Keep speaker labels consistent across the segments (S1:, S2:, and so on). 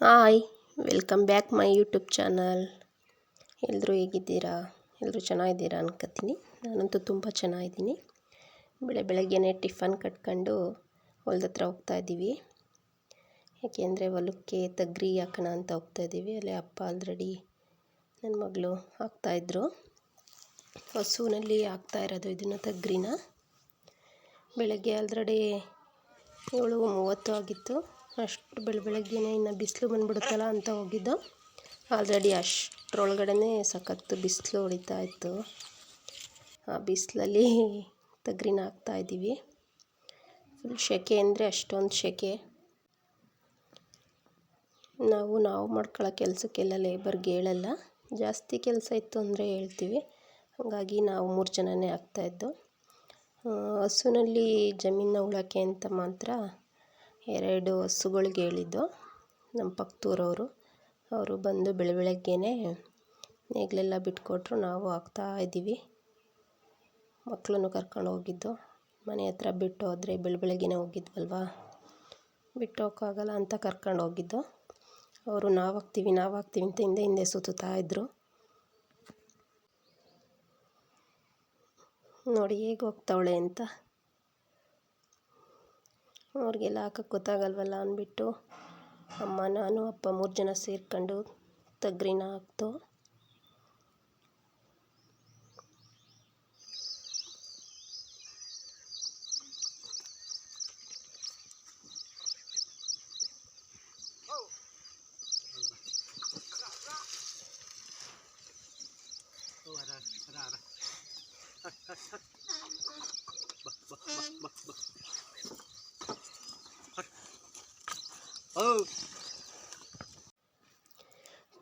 S1: Hi, welcome back my YouTube channel. ಎಲ್ಲರೂ ಹೇಗಿದ್ದೀರಾ? ಎಲ್ಲರೂ ಚೆನ್ನಾಗಿದ್ದೀರಾ ಅನ್ಕೋತೀನಿ. ನಾನಂತೂ ತುಂಬ ಚೆನ್ನಾಗಿದ್ದೀನಿ. ಬೆಳೆ ಬೆಳಗ್ಗೆನೇ ಟಿಫನ್ ಕಟ್ಕೊಂಡು ಹೊಲದ ಹತ್ರ ಹೋಗ್ತಾಯಿದ್ದೀವಿ ಯಾಕೆಂದರೆ ಹೊಲಕ್ಕೆ ತಗ್ರಿ ಹಾಕೋಣ ಅಂತ ಹೋಗ್ತಾಯಿದ್ದೀವಿ ಅಲ್ಲೇ ಅಪ್ಪ ಆಲ್ರೆಡಿ ನನ್ನ ಮಗಳು ಹಾಕ್ತಾಯಿದ್ರು ಹಸುವಿನಲ್ಲಿ ಹಾಕ್ತಾ ಇರೋದು ಇದನ್ನು ತಗ್ರಿನ. ಬೆಳಗ್ಗೆ ಆಲ್ರೆಡಿ ಏಳು, ಮೂವತ್ತು ಆಗಿತ್ತು. ಅಷ್ಟು ಬೆಳ ಬೆಳಗ್ಗೆನೇ ಇನ್ನು ಬಿಸಿಲು ಬಂದ್ಬಿಡುತ್ತಲ್ಲ ಅಂತ ಹೋಗಿದ್ದು. ಆಲ್ರೆಡಿ ಅಷ್ಟರೊಳಗಡೆ ಸಖತ್ತು ಬಿಸಿಲು ಹೊಡಿತಾ ಇತ್ತು. ಆ ಬಿಸಿಲಲ್ಲಿ ತಗ್ರಿನ ಹಾಕ್ತಾಯಿದ್ದೀವಿ ಫುಲ್ ಸೆಕೆ ಅಂದರೆ ಅಷ್ಟೊಂದು ಸೆಕೆ ನಾವು ನಾವು ಮಾಡ್ಕೊಳ್ಳೋ ಕೆಲಸಕ್ಕೆಲ್ಲ ಲೇಬರ್ಗೆ ಹೇಳಲ್ಲ. ಜಾಸ್ತಿ ಕೆಲಸ ಇತ್ತು ಅಂದರೆ ಹೇಳ್ತೀವಿ. ಹಾಗಾಗಿ ನಾವು ಮೂರು ಜನನೇ ಆಗ್ತಾಯಿದ್ದು ಹಸುನಲ್ಲಿ ಜಮೀನ ಉಳೋಕ್ಕೆ ಅಂತ ಮಾತ್ರ ಎರಡು ಹಸುಗಳ್ಗೆ ಹೇಳಿದ್ದು, ನಮ್ಮ ಪಕ್ಕದೂರವರು ಅವರು ಬಂದು ಬೆಳ ಬೆಳಗ್ಗೆನೇ ನೇಗಿಲೆಲ್ಲ ಬಿಟ್ಕೊಟ್ರು. ನಾವು ಹಾಕ್ತಾ ಇದ್ದೀವಿ. ಮಕ್ಕಳನ್ನು ಕರ್ಕೊಂಡು ಹೋಗಿದ್ದು. ಮನೆ ಹತ್ರ ಬಿಟ್ಟು ಹೋದರೆ ಬೆಳ ಬೆಳಗ್ಗೆನೇ ಹೋಗಿದ್ವಲ್ವಾ? ಬಿಟ್ಟು ಹೋಗೋಕ್ಕಾಗಲ್ಲ ಅಂತ ಕರ್ಕೊಂಡು ಹೋಗಿದ್ದು. ಅವರು ನಾವು ಹಾಕ್ತೀವಿ ನಾವು ಹಾಕ್ತೀವಿ ಅಂತ ಹಿಂದೆ ಹಿಂದೆ ಸುತ್ತುತ್ತಾ ಇದ್ದರು ನೋಡಿ, ಹೇಗೆ ಹೋಗ್ತಾವಳೆ ಅಂತ. ಅವ್ರಿಗೆಲ್ಲ ಹಾಕಕ್ಕೆ ಗೊತ್ತಾಗಲ್ವಲ್ಲ ಅಂದ್ಬಿಟ್ಟು ಅಮ್ಮ ನಾನು ಅಪ್ಪ ಮೂರು ಜನ ಸೇರ್ಕೊಂಡು ತಗ್ರೀನ ಹಾಕ್ತು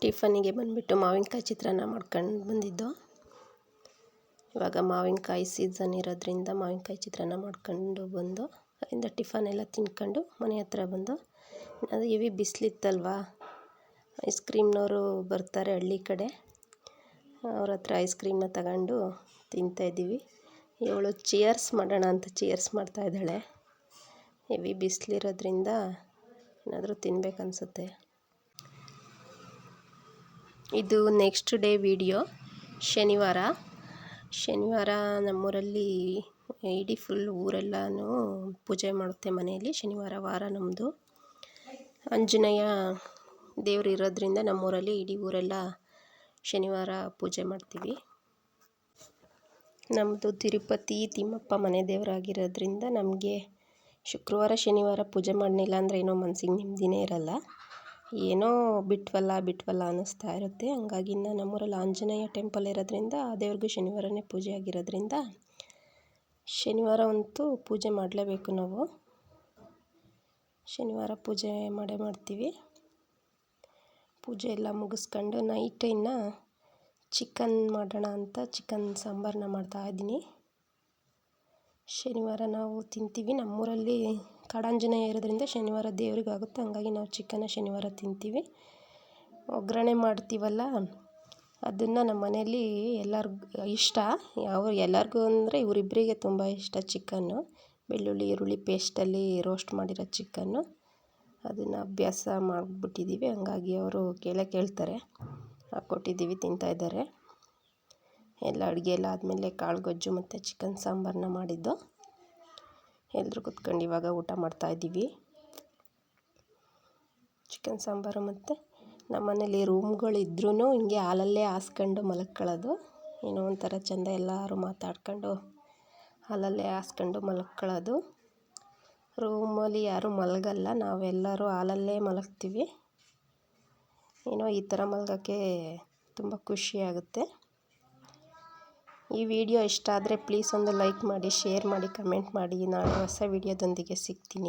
S1: ಟಿಫನಿಗೆ ಬಂದುಬಿಟ್ಟು ಮಾವಿನಕಾಯಿ ಚಿತ್ರಾನ್ನ ಮಾಡ್ಕೊಂಡು ಬಂದಿದ್ದು. ಇವಾಗ ಮಾವಿನಕಾಯಿ ಸೀಸನ್ ಇರೋದ್ರಿಂದ ಮಾವಿನಕಾಯಿ ಚಿತ್ರಾನ್ನ ಮಾಡ್ಕೊಂಡು ಬಂದು, ಅಲ್ಲಿಂದ ಟಿಫನ್ ಎಲ್ಲ ತಿನ್ಕೊಂಡು ಮನೆ ಹತ್ರ ಬಂದು, ಅದು ಹೆವಿ ಬಿಸಿಲಿತ್ತಲ್ವಾ? ಐಸ್ ಕ್ರೀಮ್ನವರು ಬರ್ತಾರೆ ಹಳ್ಳಿ ಕಡೆ. ಅವ್ರ ಹತ್ರ ಐಸ್ ಕ್ರೀಮ್ನ ತಗೊಂಡು ತಿಂತಾಯಿದ್ದೀವಿ ಇವಳು ಚಿಯರ್ಸ್ ಮಾಡೋಣ ಅಂತ ಚಿಯರ್ಸ್ ಮಾಡ್ತಾಯಿದ್ದಾಳೆ ಹೆವಿ ಬಿಸಿಲಿರೋದ್ರಿಂದ ಏನಾದರೂ ತಿನ್ಬೇಕನ್ಸುತ್ತೆ. ಇದು ನೆಕ್ಸ್ಟ್ ಡೇ ವಿಡಿಯೋ ಶನಿವಾರ. ಶನಿವಾರ ನಮ್ಮೂರಲ್ಲಿ ಇಡೀ ಫುಲ್ ಊರೆಲ್ಲನೂ ಪೂಜೆ ಮಾಡುತ್ತೆ ಮನೆಯಲ್ಲಿ. ಶನಿವಾರ ವಾರ ನಮ್ಮದು ಆಂಜನೇಯ ದೇವರು ಇರೋದ್ರಿಂದ ನಮ್ಮೂರಲ್ಲಿ ಇಡೀ ಊರೆಲ್ಲ ಶನಿವಾರ ಪೂಜೆ ಮಾಡ್ತೀವಿ. ನಮ್ಮದು ತಿರುಪತಿ ತಿಮ್ಮಪ್ಪ ಮನೆ ದೇವರಾಗಿರೋದ್ರಿಂದ ನಮಗೆ ಶುಕ್ರವಾರ, ಶನಿವಾರ ಪೂಜೆ ಮಾಡಲಿಲ್ಲ ಅಂದರೆ ಏನೋ ಮನ್ಸಿಗೆ ನೆಮ್ಮದಿನೇ ಇರಲ್ಲ. ಏನೋ ಬಿಟ್ವಲ್ಲ ಬಿಟ್ವಲ್ಲ ಅನ್ನಿಸ್ತಾ ಇರುತ್ತೆ. ಹಂಗಾಗಿ ಇನ್ನು ನಮ್ಮೂರಲ್ಲಿ ಆಂಜನೇಯ ಟೆಂಪಲ್ ಇರೋದ್ರಿಂದ, ಆ ದೇವ್ರಿಗೂ ಶನಿವಾರನೇ ಪೂಜೆ ಆಗಿರೋದ್ರಿಂದ ಶನಿವಾರ ಅಂತೂ ಪೂಜೆ ಮಾಡಲೇಬೇಕು ನಾವು. ಶನಿವಾರ ಪೂಜೆ ಮಾಡೇ ಮಾಡ್ತೀವಿ. ಪೂಜೆ ಎಲ್ಲ ಮುಗಿಸ್ಕೊಂಡು ನೈಟ್ ಇನ್ನು ಚಿಕನ್ ಮಾಡೋಣ ಅಂತ ಚಿಕನ್ ಸಾಂಬಾರನ್ನ ಮಾಡ್ತಾಯಿದ್ದೀನಿ ಶನಿವಾರ ನಾವು ತಿಂತೀವಿ. ನಮ್ಮೂರಲ್ಲಿ ಕಾಡಾಂಜನೇಯ ಇರೋದ್ರಿಂದ ಶನಿವಾರ ದೇವ್ರಿಗೆ ಆಗುತ್ತೆ ಹಂಗಾಗಿ ನಾವು ಚಿಕನ್ನ ಶನಿವಾರ ತಿಂತೀವಿ. ಒಗ್ಗರಣೆ ಮಾಡ್ತೀವಲ್ಲ, ಅದನ್ನು ನಮ್ಮ ಮನೆಯಲ್ಲಿ ಎಲ್ಲರಿಗೂ ಇಷ್ಟ. ಯಾವ ಎಲ್ಲರಿಗೂ ಅಂದರೆ ಇವರಿಬ್ಬರಿಗೆ ತುಂಬ ಇಷ್ಟ ಚಿಕನ್ನು. ಬೆಳ್ಳುಳ್ಳಿ, ಈರುಳ್ಳಿ ಪೇಸ್ಟಲ್ಲಿ ರೋಸ್ಟ್ ಮಾಡಿರೋ ಚಿಕನ್ನು. ಅದನ್ನು ಅಭ್ಯಾಸ ಮಾಡಿಬಿಟ್ಟಿದ್ದೀವಿ ಹಂಗಾಗಿ ಅವರು ಕೇಳೇ ಕೇಳ್ತಾರೆ. ಹಾಕ್ಕೊಟ್ಟಿದ್ದೀವಿ ತಿಂತಾಯಿದ್ದಾರೆ ಎಲ್ಲ ಅಡುಗೆ ಎಲ್ಲ ಆದಮೇಲೆ ಕಾಳು ಗೊಜ್ಜು ಮತ್ತು ಚಿಕನ್ ಸಾಂಬಾರನ್ನ ಮಾಡಿದ್ದು. ಎಲ್ಲರೂ ಕುತ್ಕೊಂಡು ಇವಾಗ ಊಟ ಮಾಡ್ತಾಯಿದ್ದೀವಿ ಚಿಕನ್ ಸಾಂಬಾರು ಮತ್ತು ನಮ್ಮನೇಲಿ ರೂಮ್ಗಳಿದ್ರೂ ಹಿಂಗೆ ಹಾಲಲ್ಲೇ ಹಾಸ್ಕೊಂಡು ಮಲ್ಕೊಳ್ಳೋದು. ಏನೋ ಒಂಥರ ಚೆಂದ ಎಲ್ಲರೂ ಮಾತಾಡ್ಕೊಂಡು ಹಾಲಲ್ಲೇ ಹಾಸ್ಕೊಂಡು ಮಲ್ಕೊಳ್ಳೋದು. ರೂಮಲ್ಲಿ ಯಾರೂ ಮಲಗಲ್ಲ, ನಾವೆಲ್ಲರೂ ಹಾಲಲ್ಲೇ ಮಲಗ್ತೀವಿ. ಏನೋ ಈ ಥರ ಮಲಗೋಕ್ಕೆ ತುಂಬ ಖುಷಿಯಾಗುತ್ತೆ ಈ ವಿಡಿಯೋ ಇಷ್ಟ ಆದರೆ ಪ್ಲೀಸ್ ಒಂದು ಲೈಕ್ ಮಾಡಿ ಶೇರ್ ಮಾಡಿ ಕಮೆಂಟ್ ಮಾಡಿ. ನಾನು ಹೊಸ ವಿಡಿಯೋದೊಂದಿಗೆ ಸಿಗ್ತೀನಿ.